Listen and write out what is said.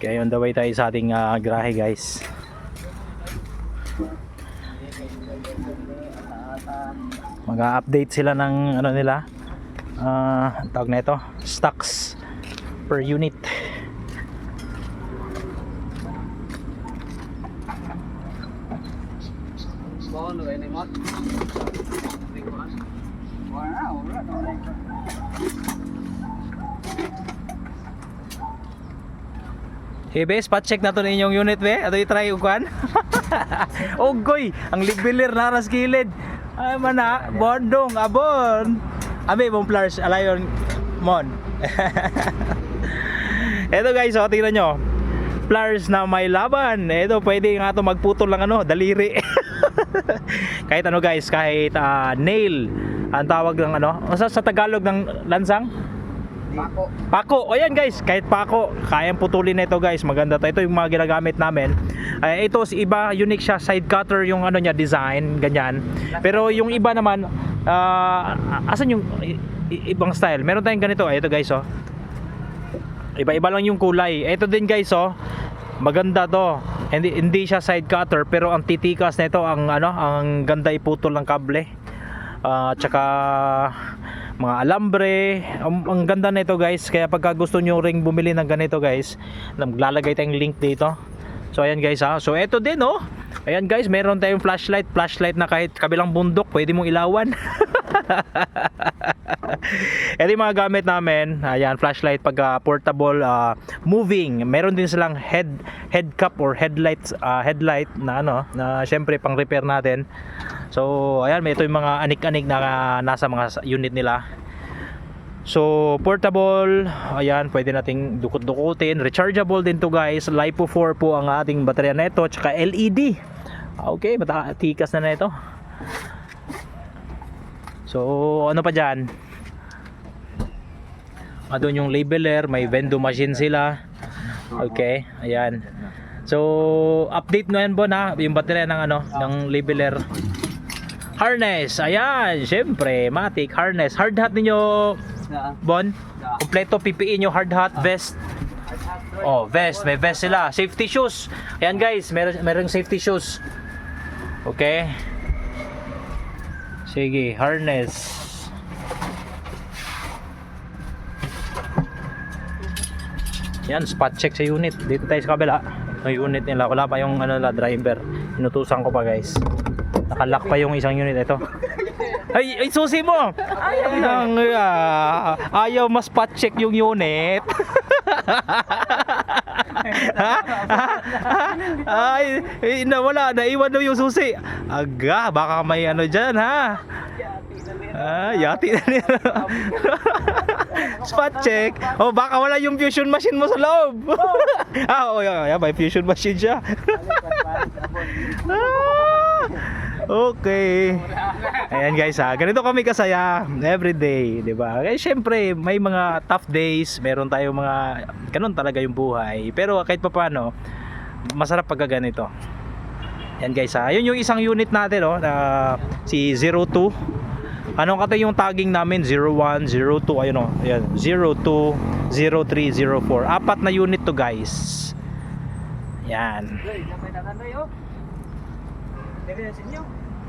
Kaya on the way tayo sa ating ah, grahe guys. Mag-update sila ng ano nila. Ah, tawag na ito, stocks per unit. Bawal ba ini mat? Wala, wala. Hey bes, pa-check na to na inyong unit be. Ato i-try ukan. Ogoy, ang ligbilir na ras gilid. Ay mana, bondong, abon. Abi mong flowers, alayon mon. Eto guys, oh, tingnan nyo. Flowers na may laban. Ito, pwede nga to magputol ng ano, daliri. kahit ano guys, kahit ah, nail. Ang tawag ng ano, sa, sa Tagalog ng lansang? Pako. Pako, o guys, kahit pako, kayang putulin na ito guys, maganda to. Ito yung mga ginagamit namin. Ay, ito si iba, unique siya, side cutter yung ano niya, design, ganyan. Pero yung iba naman, ah, asan yung ibang style? Meron tayong ganito, ay ito guys oh. Iba-iba lang yung kulay. Ito din guys oh, maganda to. Hindi hindi siya side cutter pero ang titikas nito ang ano, ang ganda iputol ng kable. Ah, tsaka mga alambre. Ang, ang ganda nito guys. Kaya pagka gusto nyo ring bumili ng ganito guys maglalagay tayong link dito. So ayan guys ha so eto din oh. Ayan guys meron tayong flashlight. Flashlight na kahit kabilang bundok pwede mong ilawan ito yung mga gamit namin ayan flashlight pag ah, portable ah, moving meron din silang head head cap or headlights ah, headlight na ano na syempre pang repair natin so ayan may ito yung mga anik-anik na nasa mga unit nila So, portable, ayan, pwede nating dukot-dukutin. Rechargeable din to guys. LiPo 4 po ang ating baterya na ito. Tsaka LED. Okay, matatikas na na ito. So, ano pa dyan? Ah, doon yung labeler, may vendo machine sila. Okay, ayan. So, update na yan Bon ha, yung baterya ng ano, ng labeler. Harness, ayan, syempre, matic, harness. Hard hat ninyo, Na. Bon? Kompleto PPE nyo, hard hat, vest. Oh, vest, may vest sila. Safety shoes. Ayan guys, meron merong safety shoes. Okay. Sige, harness. Yan, spot check sa unit. Dito tayo sa kabila. Yung unit nila, wala pa yung ano la driver. Inutusan ko pa guys. Nakalock pa yung isang unit ito. Ay, ay susi mo. Nang ah, ayaw mas spot check yung unit. ha? Ha? Ay, nawala, naiwan daw yung susi. Aga, baka may ano diyan ha. Ah, yati na niya. Spot check. Oh, baka wala yung fusion machine mo sa loob. ah, oh, yeah, yeah, may fusion machine siya. ah, okay. Ayan guys ha, ganito kami kasaya every day, 'di ba? Eh syempre, may mga tough days, meron tayong mga ganun talaga yung buhay. Pero kahit papaano, masarap pag ganito. Yan guys ha, yun yung isang unit natin oh, na si 02. Anong kata yung tagging namin? 01, 02, ayun oh. Ayan, 02, 03, 04. Apat na unit to guys. Yan. Napay takan na yo. Dere sa inyo.